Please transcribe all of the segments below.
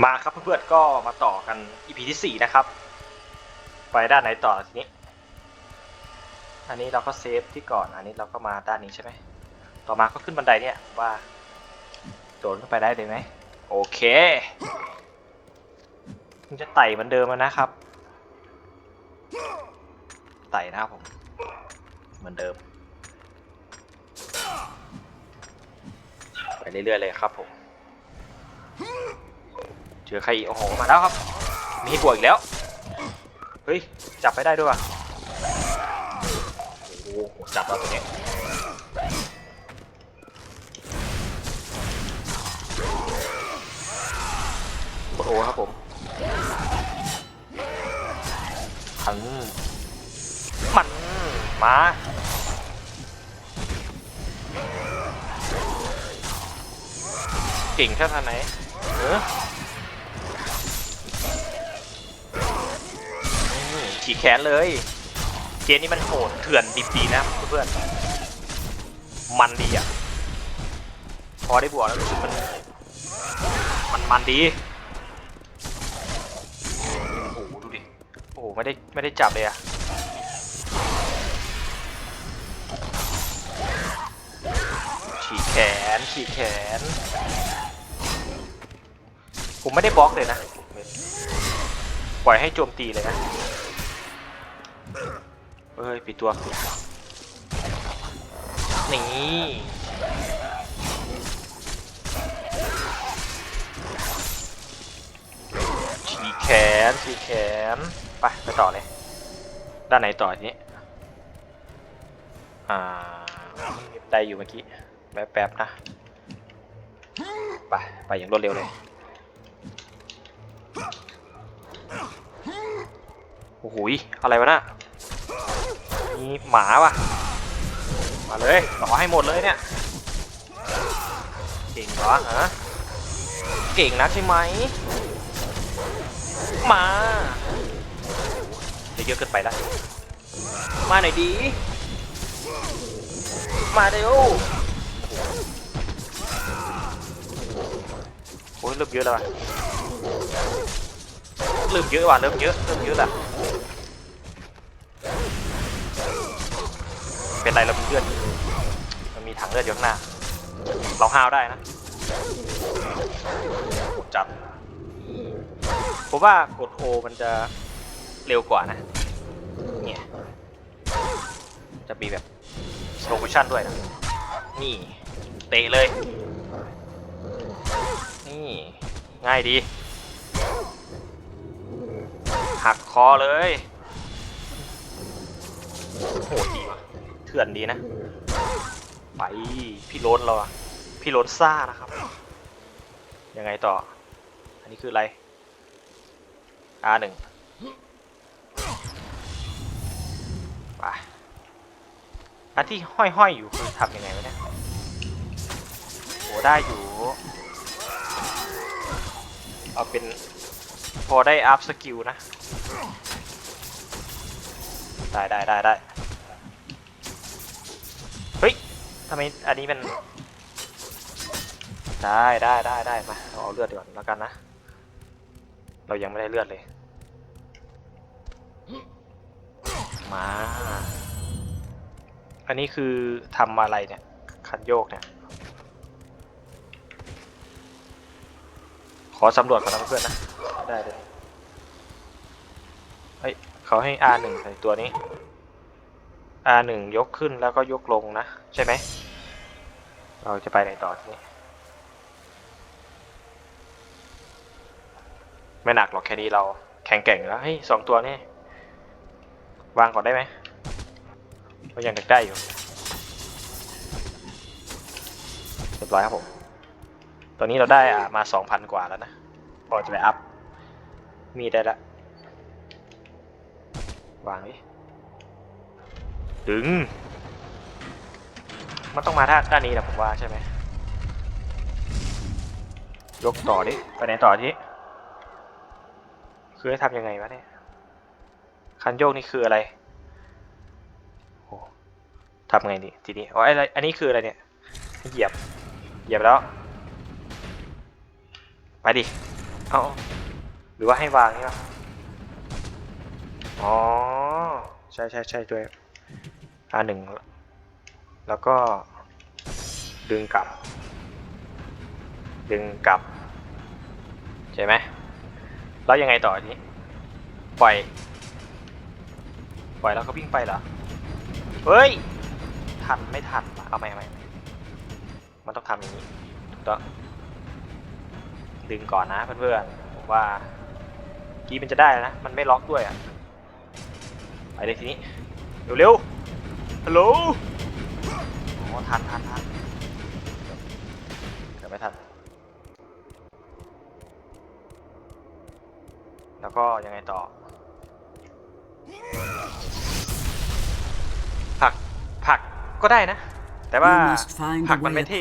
มาครับเพื่อนๆก็มาต่อกัน EP ที่สี่นะครับ ไปด้านไหนต่อทีนี้ อันนี้เราก็เซฟที่ก่อน อันนี้เราก็มาด้านนี้ใช่ไหม ต่อมาก็ขึ้นบันไดเนี่ยว่า โดดขึ้นไปได้เลยไหม โอเค มันจะไต่เหมือนเดิมนะครับ ไต่นะครับผม เหมือนเดิม ไปเรื่อยๆเลยครับผม จอใครอีกโอ้โหมาแล้วครับ มีให้บวกอีกแล้ว เฮ้ย จับไปได้ด้วยว่ะโอ้โหจับแล้วตัวนี้กดโอครับผมหันมันมาเก่งแค่ทางไหนเออ ฉีกแขนเลย เกมนี้มันโหดเถื่อนดิบดีนะเพื่อนมันดีอะ พอได้บวกแล้วรู้สึกมัน มันมันดี โอ้โหดูดิ โอ้โหไม่ได้ไม่ได้จับเลยอะฉีกแขนฉีกแขน ผมไม่ได้บล็อกเลยนะ ปล่อยให้โจมตีเลยนะ เฮ้ยปิดตัวนี่ฉีกแขนฉีกแขน ไป ไปต่อเลย ด้านไหนต่อทีนี้ อ่ามีบันได้อยู่เมื่อกี้ แป๊บๆนะ ไป ไปอย่างรวดเร็วเลย โอ้โหยอะไรวะน่ะ มีหมาว่ะ มาเลยต่อให้หมดเลยเนี่ย เก่งเหรอฮะ เก่งนักใช่ไหม มาเยวเยอะเกินไปแล้ว มาหน่อยดี มาเร็วโอ้ยเริ่มเยอะแล้วว่ะเริ่มเยอะว่ะเริ่มเยอะเริ่มเยอะละ เป็นไรเรามีเลือดมันมีถังเลือดอยู่ข้างหน้า เราห้าวได้นะกดจับผมว่ากดโอมันจะเร็วกว่านะ เนี่ย จะมีแบบสโลโมชั่นด้วยนะ นี่เตะเลย นี่ ง่ายดี หักคอเลยโหดดีว่ะเถื่อนดีนะ ไปพี่โรนเราอะพี่โรนซ่านะครับ ยังไงต่อ อันนี้คืออะไร R หนึ่งไปอันที่ห้อยๆอยู่คือทำยังไงวะเนี่ยโหได้อยู่ เอาเป็นพอได้อัพสกิลนะ ได้ได้ได้ได้เฮ้ย ทำไมอันนี้มัน ได้ได้ได้ได้มาเราเอาเลือดดีกว่าแล้วกันนะ เรายังไม่ได้เลือดเลย มา อันนี้คือทำอะไรเนี่ย คันโยกเนี่ย ขอสำรวจก่อนนะเพื่อนนะ ได้เลย เฮ้ย เขาให้ R1 ใส่ตัวนี้ R1 ยกขึ้นแล้วก็ยกลงนะ ใช่ไหม เราจะไปไหนต่อทีนี้ ไม่หนักหรอกแค่นี้เราแข็งแกร่งแล้ว เฮ้ยสองตัวนี่ วางก่อนได้ไหมก็ยังได้อยู่เรียบร้อยครับผม ตอนนี้เราได้อะมาสองพันกว่าแล้วนะ พอจะไปอัพ มีได้ละ วางดิ ดึง มันต้องมาด้านด้านนี้แหละผมว่าใช่ไหมยกต่อดิไปไหนต่อที่คือให้ทำยังไงวะเนี่ยคันโยกนี่คืออะไรโอ้ทำไงดีทีนี้อ๋อไอ้อันนี้คืออะไรเนี่ยเหยียบเหยียบแล้วไปดิเอาหรือว่าให้วางนี่ปะอ๋อใช่ใช่ใช่ด้วย อ่าหนึ่งแล้วก็ดึงกลับ ดึงกลับ ใช่ไหมแล้วยังไงต่อทีนี้ปล่อย ปล่อยแล้วก็วิ่งไปเหรอ เฮ้ย ทันไม่ทัน เอาไม่ไม่ไม่มันต้องทำอย่างนี้ถูกต้องดึงก่อนนะเพื่อนๆผมว่ากี้มันจะได้นะ มันไม่ล็อกด้วยอะ ไปเลยทีนี้ เร็วๆ ฮัลโหลอ๋อทันทันทันเดี๋ยวไม่ทัน แล้วก็ยังไงต่อผักผักก็ได้นะ แต่ว่า You must find ผั a กมัน way ไม่เท่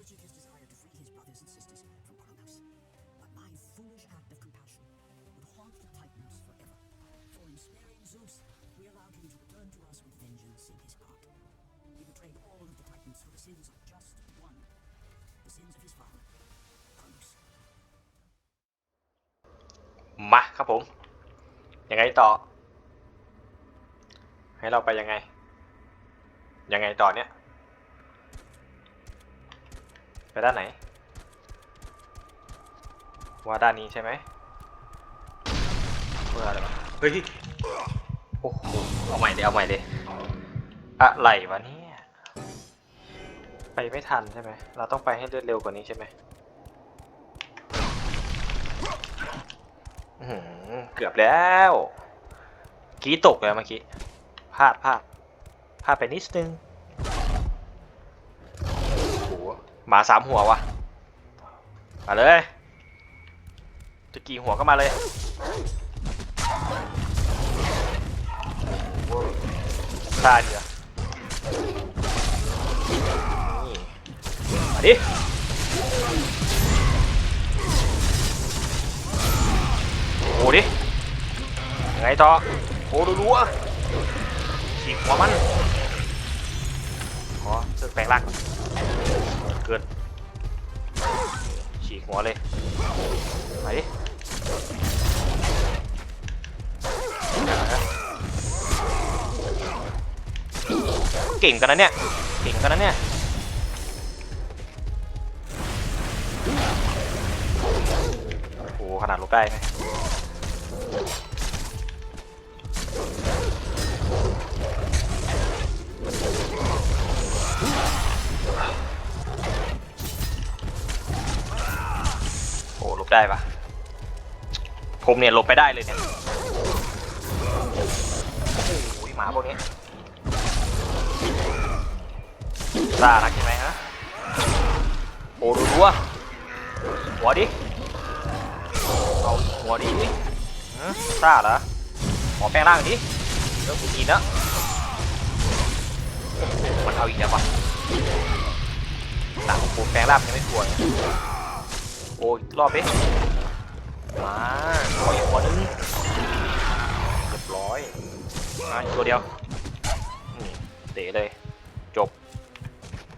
Nurtured his desire to free his brothers and sisters from Kronos, but my foolish act of compassion would haunt the Titans forever. For in sparing Zeus, we allowed him to return to us with vengeance in his heart. He betrayed all of the Titans for the sins of just one, the sins of his father, Kronos. มาครับผม ยังไงต่อ ให้เราไปยังไง ยังไงต่อเนี่ย ไปด้านไหน ว่าด้านนี้ใช่ไหมเพื่ออะไรวะเฮ้ยโอ้โหเอาใหม่เลยเอาใหม่เลยอะไรวะเนี่ยไปไม่ทันใช่ไหมเราต้องไปให้เลือดเร็วกว่านี้ใช่ไหมอื้อหือเกือบแล้วกี้ตกเลยเมื่อกี้พลาดพลาดพลาดไปนิดนึงโอ้โหมาสามหัววะมาเลย จะกี่หัวก็มาเลยโอ้โหพลาดเดียวมาดิโอ้ดิยังไงต่อโอ้ดูดูอะฉีกหัวมันขอเสื้อแปลงร่าง กินฉีกหัวเลยไปดิเก่งกันนะเนี่ยเก่งกันนะเนี่ยโอ้โหขนาดลบได้ไหม ได้ปะผมเนี่ยหลบไปได้เลยเนี่ยโอ้ยหมาพวกนี้ซ่านักใช่ไหมฮะโอ้ดูดูอะหัวดิเอาหัวดิหืมซ่าเหรอขอแปลงร่างดิเริ่มกูกินแล้วมันเอาอีกแล้ววะต่างของกูแปลงร่างยังไม่กลัวเลย โอ้ยรอบดิมาขออีกหัวนึงเรียบร้อยมาอีกตัวเดียวนี่เตะเลย จบ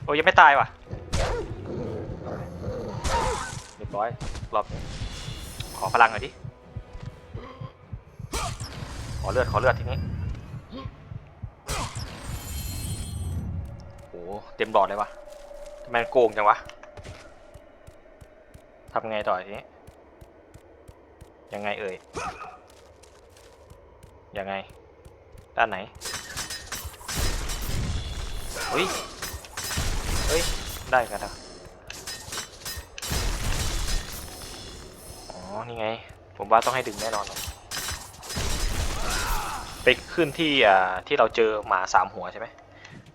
โอ้ยยังไม่ตายว่ะ เรียบร้อย รอบ ขอพลังหน่อยดิ ขอเลือด ขอเลือดทีนี้โอ้เต็มหลอดเลยวะทำไมโกงจังวะ ทำไงต่อทีนี้ยังไงเอ่ยยังไง ด้านไหนเฮ้ยเฮ้ย ได้กันนะอ๋อ นี่ไง ผมว่าต้องให้ดึงแน่นอนไปขึ้นที่อ่าที่เราเจอหมาสามหัวใช่ไหม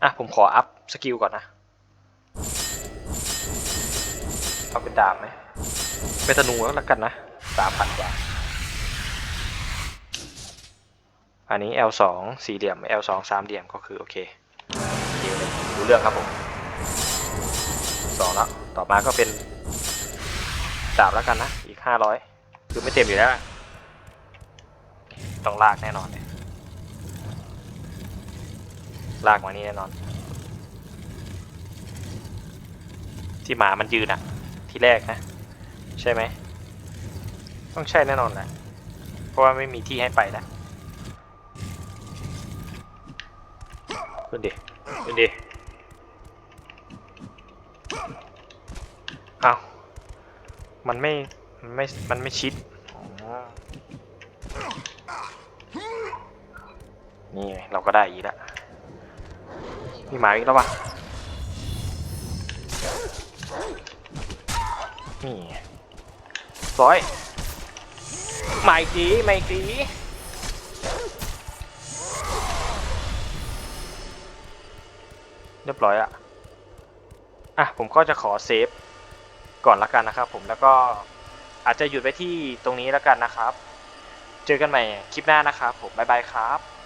อะ ผมขออัพสกิลก่อนนะ เอาเป็นดาบไหม เป็นธนูแล้วละกันนะสามพันกว่า อันนี้ L2 สี่เหลี่ยม L2 สามเหลี่ยมก็คือโอเคเดียวเลยรู้เรื่องครับผมสองแล้วต่อมาก็เป็นดาบแล้วกันนะ อีกห้าร้อยคือไม่เต็มอยู่แล้วต้องลากแน่นอนเลยลากมานี่แน่นอน ที่หมามันยืนอะที่แรกนะ ใช่ไหม ต้องใช่แน่นอนแหละเพราะว่าไม่มีที่ให้ไปแล้วขึ้นดิขึ้นดิเอามันไม่ มันไม่ มันไม่ชิด นี่เราก็ได้อีกแล้วมีหมาอีกแล้ววะนี่ ร้อยมาอีกทีมาอีกทีเรียบร้อยอะอะผมก็จะขอเซฟก่อนละกันนะครับผมแล้วก็อาจจะหยุดไว้ที่ตรงนี้ละกันนะครับ เจอกันใหม่คลิปหน้านะครับผมบ๊ายบายครับ